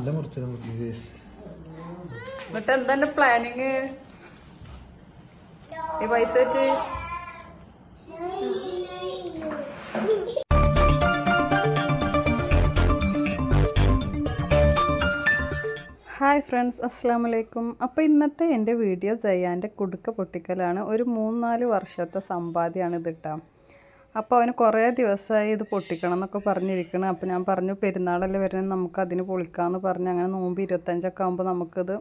നല്ല മുറിച്ചത് മുറിച്ച് എന്നിട്ട് എന്താണ് പ്ലാനിങ് ഈ പൈസ വെച്ച്? ഹായ് ഫ്രണ്ട്സ് അസ്സാം വലൈക്കും അപ്പോൾ ഇന്നത്തെ എന്റെ വീഡിയോ ജയാന്റെ കുടുക്ക പൊട്ടിക്കലാണ്. ഒരു മൂന്നാൽ വർഷത്തെ സമ്പാദ്യമാണ് ഇത് കേട്ടോ അപ്പോൾ അവന് കുറേ ദിവസമായി ഇത് പൊട്ടിക്കണം എന്നൊക്കെ പറഞ്ഞിരിക്കണം. അപ്പോൾ ഞാൻ പറഞ്ഞു പെരുന്നാളല്ലേ വരുന്നത് നമുക്ക് അതിന് പൊളിക്കാമെന്ന് പറഞ്ഞ്. അങ്ങനെ നോമ്പ് ഇരുപത്തഞ്ചൊക്കെ ആകുമ്പോൾ നമുക്കിത്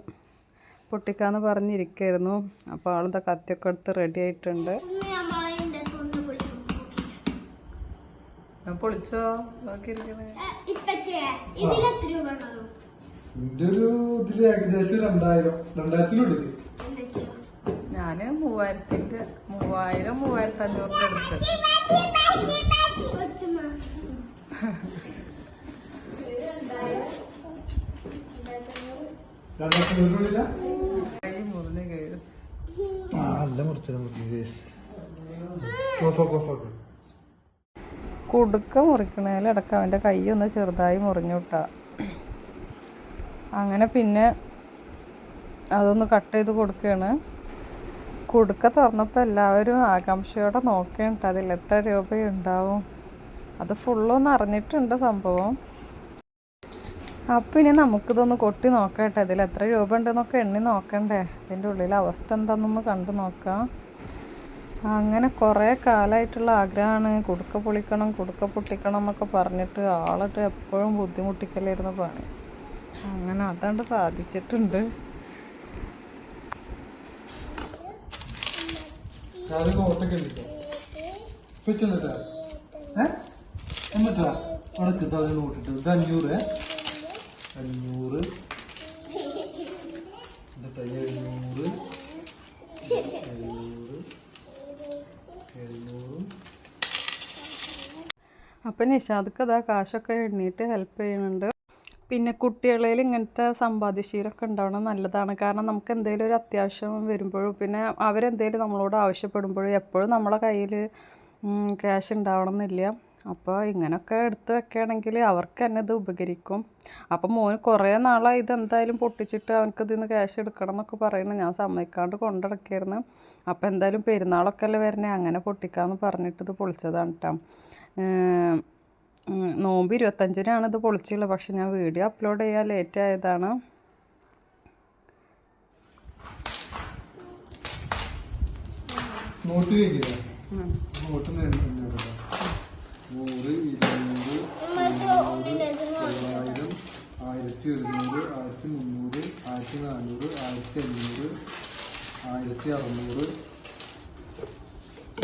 പൊട്ടിക്കാമെന്ന് പറഞ്ഞിരിക്കായിരുന്നു. അപ്പോൾ ആളിതാ കത്തിയൊക്കെ എടുത്ത് റെഡി ആയിട്ടുണ്ട്. പൊളിച്ചോ? നോക്കിയിരിക്കുന്നത് ഇതിലെത്ര രൂപ ഉണ്ടാവും എന്റെ ഒരു ഇതിൽ ഏകദേശം രണ്ടായിരം രണ്ടായിരത്തിലെടുക്കും ഞാൻ മൂവായിരത്തിന്റെ മൂവായിരം മൂവായിരത്തി അഞ്ഞൂറ് എടുത്ത്. കുടുക്ക മുറിക്കണേലടക്കം അവന്റെ കൈ ഒന്ന് ചെറുതായി മുറിഞ്ഞു വിട്ടാ. അങ്ങനെ പിന്നെ അതൊന്ന് കട്ട് ചെയ്ത് കൊടുക്കുകയാണ് കുടുക്ക തുറന്നപ്പോൾ എല്ലാവരും ആകാംക്ഷയോടെ നോക്കേണ്ട അതിൽ എത്ര രൂപയുണ്ടാവും? അത് ഫുള്ളൊന്ന് അറിഞ്ഞിട്ടുണ്ട് സംഭവം. അപ്പം ഇനി നമുക്കിതൊന്ന് കൊട്ടി നോക്കട്ടെ. ഇതിൽ എത്ര രൂപ ഉണ്ടെന്നൊക്കെ എണ്ണി നോക്കണ്ടേ. ഇതിന്റെ ഉള്ളിലെ അവസ്ഥ എന്താണെന്നൊന്ന് കണ്ടു നോക്കാം. അങ്ങനെ കുറേ കാലമായിട്ടുള്ള ആഗ്രഹമാണ്. കുടുക്ക പൊളിക്കണം കുടുക്ക പൊട്ടിക്കണം എന്നൊക്കെ പറഞ്ഞിട്ട് ആളിട്ട് എപ്പോഴും ബുദ്ധിമുട്ടിക്കലായിരുന്നു പണി. അങ്ങനെ അതാണ്ട് സാധിച്ചിട്ടുണ്ട്. വെച്ചെന്നിട്ടാ ഏ? എന്നിട്ടാ? ഉണക്ക് തല നോട്ടിട്ട് ഇത് അഞ്ഞൂറ്. അഞ്ഞൂറ്. എന്നിട്ട് എഴുന്നൂറ്. എഴുന്നൂറ് എഴുന്നൂറ് അപ്പം നിഷാദക്ക് അതാ കാശൊക്കെ എണ്ണീട്ട് ഹെൽപ്പ് ചെയ്യുന്നുണ്ട്. പിന്നെ കുട്ടികളിൽ ഇങ്ങനത്തെ സമ്പാദ്യശീലമൊക്കെ ഉണ്ടാവണം നല്ലതാണ്. കാരണം നമുക്ക് എന്തെങ്കിലും ഒരു അത്യാവശ്യം വരുമ്പോഴും പിന്നെ അവരെന്തെങ്കിലും നമ്മളോട് ആവശ്യപ്പെടുമ്പോഴും എപ്പോഴും നമ്മളെ കയ്യിൽ ക്യാഷ് ഉണ്ടാവണം എന്നില്ല അപ്പോൾ ഇങ്ങനെയൊക്കെ എടുത്ത് വെക്കുകയാണെങ്കിൽ അവർക്ക് തന്നെ ഇത് ഉപകരിക്കും. അപ്പോൾ മോന് കുറേ നാളായി ഇതെന്തായാലും പൊട്ടിച്ചിട്ട് അവനക്ക് ഇതിൽ നിന്ന് ക്യാഷ് എടുക്കണം എന്നൊക്കെ പറയുന്നത് ഞാൻ സമ്മതിക്കാണ്ട് കൊണ്ടിടക്കായിരുന്നു. അപ്പോൾ എന്തായാലും പെരുന്നാളൊക്കെ അല്ലേ വരണേ? അങ്ങനെ പൊട്ടിക്കാമെന്ന് പറഞ്ഞിട്ട് ഇത് പൊളിച്ചതാണ് കേട്ടോ നോമ്പ് ഇരുപത്തഞ്ചിനാണ് ഇത് പൊളിച്ചുള്ളത് പക്ഷെ ഞാൻ വീഡിയോ അപ്ലോഡ് ചെയ്യാൻ ലേറ്റ് ആയതാണ്. ആയിരത്തി ഒരുന്നൂറ് ആയിരത്തി മുന്നൂറ് ആയിരത്തി നാനൂറ് ആയിരത്തി അഞ്ഞൂറ് ആയിരത്തി അറുന്നൂറ്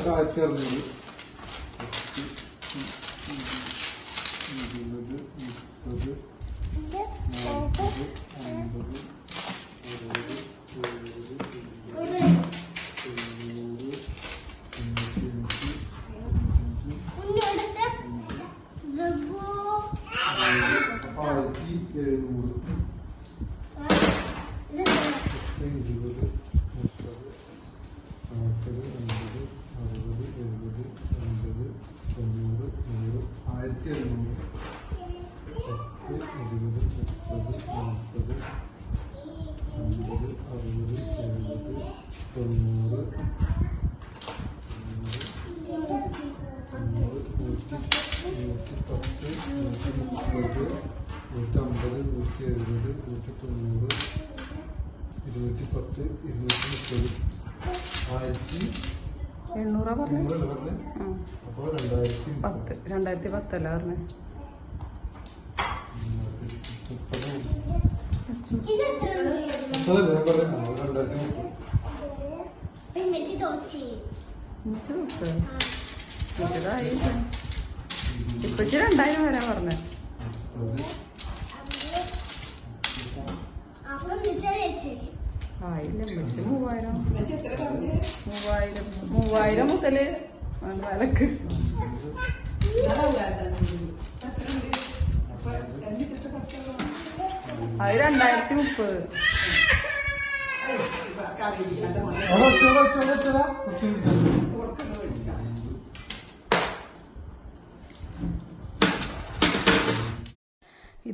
ആയിരത്തി അറുന്നൂറ് ആയിരത്തി എഴുന്നൂറ് ഇരുപത് മുപ്പത് നാൽപ്പത് അമ്പത് അറുപത് എഴുപത് എൺപത് തൊണ്ണൂറ് നൂറ് നൂറ്റി നൂറ്റി പത്ത് നൂറ്റി മുപ്പത് നൂറ്റമ്പത് നൂറ്റി എഴുപത് നൂറ്റി തൊണ്ണൂറ് ഇരുന്നൂറ്റി പത്ത് ഇരുന്നൂറ്റി മുപ്പത് ആയിരത്തി എണ്ണൂറാ പറഞ്ഞു അപ്പോൾ രണ്ടായിരത്തി പത്ത് രണ്ടായിരത്തി പത്തല്ല പറഞ്ഞേ മുപ്പത് മുപ്പതല്ല ഇപ്പച്ചി രണ്ടായിരം വരാൻ പറഞ്ഞത് മൂവായിരം. മുതൽ വിലക്ക്. അത് രണ്ടായിരത്തി മുപ്പത്. അവിടെ വെച്ചോളാം വെച്ചോളാം വെച്ചോളാം കുറച്ച്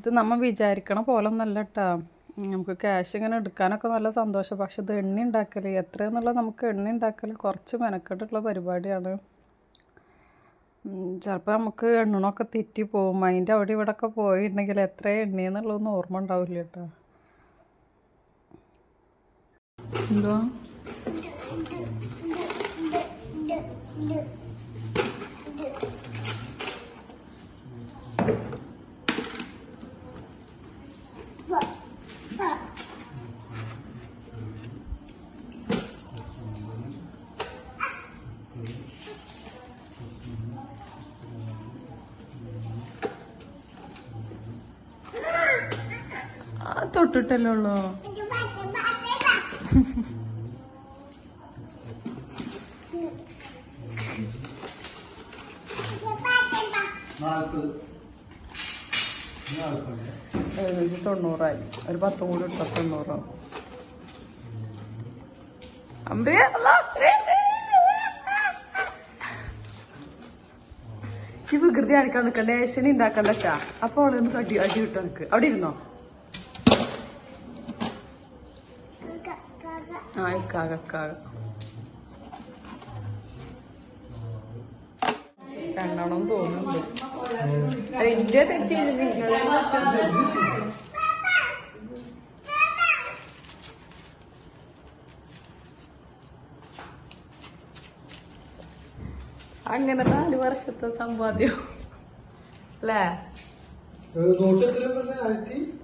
ഇത് നമ്മൾ വിചാരിക്കണ പോലെ ഒന്നല്ല കേട്ടോ നമുക്ക് ക്യാഷ് ഇങ്ങനെ എടുക്കാനൊക്കെ നല്ല സന്തോഷം. പക്ഷെ ഇത് എണ്ണ ഉണ്ടാക്കൽ എത്രയെന്നുള്ളത് നമുക്ക് എണ്ണ ഉണ്ടാക്കൽ കുറച്ച് മെനക്കെട്ടുള്ള പരിപാടിയാണ്. ചിലപ്പോൾ നമുക്ക് എണ്ണണമൊക്കെ തെറ്റി പോകും. അതിന്റെ അവിടെ ഇവിടെ ഒക്കെ പോയിട്ടുണ്ടെങ്കിൽ എത്ര എണ്ണയെന്നുള്ളതൊന്നും ഓർമ്മ ഉണ്ടാവില്ല കേട്ടോ എന്തോ? തൊട്ടിട്ടല്ലേ ഉള്ളൂ എഴുന്നൂറ്റി തൊണ്ണൂറായി. ഒരു പത്തും കൂടി ഇട്ട തൊണ്ണൂറാവും അമ്പേ ഈ വികൃതി കാണിക്കാൻ നിൽക്കണ്ട ഏഷ്യനി ഉണ്ടാക്കണ്ടച്ചാ അപ്പൊ അവളൊന്ന് അടി അടി കിട്ടും എനിക്ക് അവിടെ ഇരുന്നോ? ആ ഇക്കാക ഇക്കാക രണ്ടെണ്ണം തോന്നുന്നുണ്ട് അത് എന്റെ തെറ്റില്ല അങ്ങനെ നാല് വർഷത്തെ സമ്പാദ്യം. അല്ലേ?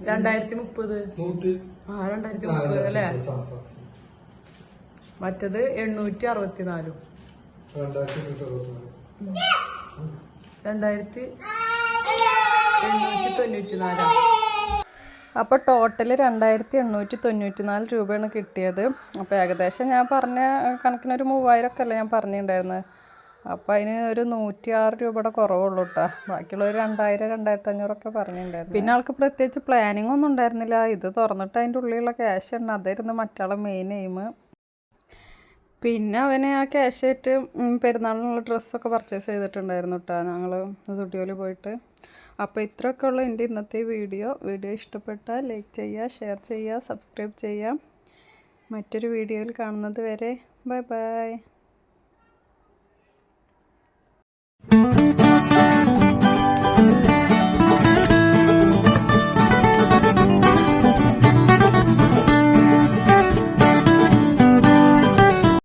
രണ്ടായിരത്തി മുപ്പത്. ആ രണ്ടായിരത്തി മുപ്പത് അല്ലേ. മറ്റത് എണ്ണൂറ്റി അറുപത്തിനാലും രണ്ടായിരത്തി എണ്ണൂറ്റി തൊണ്ണൂറ്റി നാലാണ് അപ്പോൾ ടോട്ടൽ രണ്ടായിരത്തി എണ്ണൂറ്റി തൊണ്ണൂറ്റി നാല് രൂപയാണ് കിട്ടിയത്. അപ്പോൾ ഏകദേശം ഞാൻ പറഞ്ഞ കണക്കിനൊരു മൂവായിരം ഒക്കെ അല്ലേ ഞാൻ പറഞ്ഞിട്ടുണ്ടായിരുന്നത് അപ്പോൾ അതിന് ഒരു നൂറ്റി ആറ് രൂപയുടെ കുറവുള്ളൂ കേട്ടോ ബാക്കിയുള്ള ഒരു രണ്ടായിരം രണ്ടായിരത്തി അഞ്ഞൂറൊക്കെ പറഞ്ഞിട്ടുണ്ടായിരുന്നു പിന്നെ ആൾക്ക് പ്രത്യേകിച്ച് പ്ലാനിങ് ഒന്നും ഉണ്ടായിരുന്നില്ല. ഇത് തുറന്നിട്ട് അതിന്റെ ഉള്ളിലുള്ള ക്യാഷ് ഉണ്ട് അതായിരുന്നു മറ്റാളെ മെയിൻ എയിം പിന്നെ അവന് ആ ക്യാഷ് ആയിട്ട് പെരുന്നാളിനുള്ള ഡ്രസ്സൊക്കെ പർച്ചേസ് ചെയ്തിട്ടുണ്ടായിരുന്നു കേട്ടോ ഞങ്ങൾ സ്റ്റുഡിയോയിൽ പോയിട്ട്. അപ്പോൾ ഇത്രയൊക്കെ ഉള്ള എന്റെ ഇന്നത്തെ വീഡിയോ. വീഡിയോ ഇഷ്ടപ്പെട്ടാൽ ലൈക്ക് ചെയ്യുക ഷെയർ ചെയ്യുക സബ്സ്ക്രൈബ് ചെയ്യുക മറ്റൊരു വീഡിയോയിൽ കാണുന്നത് വരെ ബൈ ബൈ